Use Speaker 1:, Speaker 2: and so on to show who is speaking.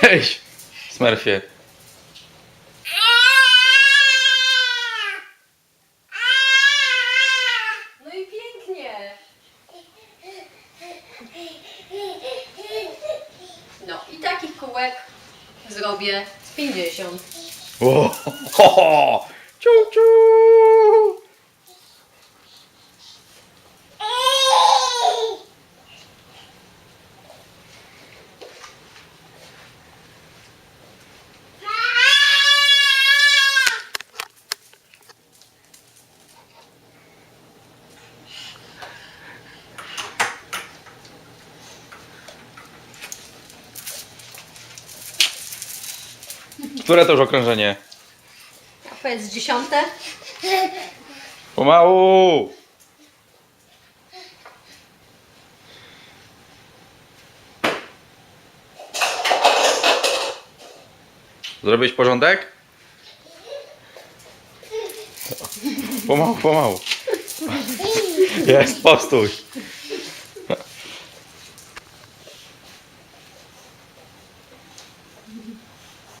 Speaker 1: Cześć, Smurfie.
Speaker 2: No i pięknie. No i takich kółek zrobię z 50.
Speaker 1: O, ho, ho. Ciu, ciu. Które to już okrążenie?
Speaker 2: A powiedz dziesiąte?
Speaker 1: Pomału! Zrobiłeś porządek? Pomału, pomału. Jest, postój.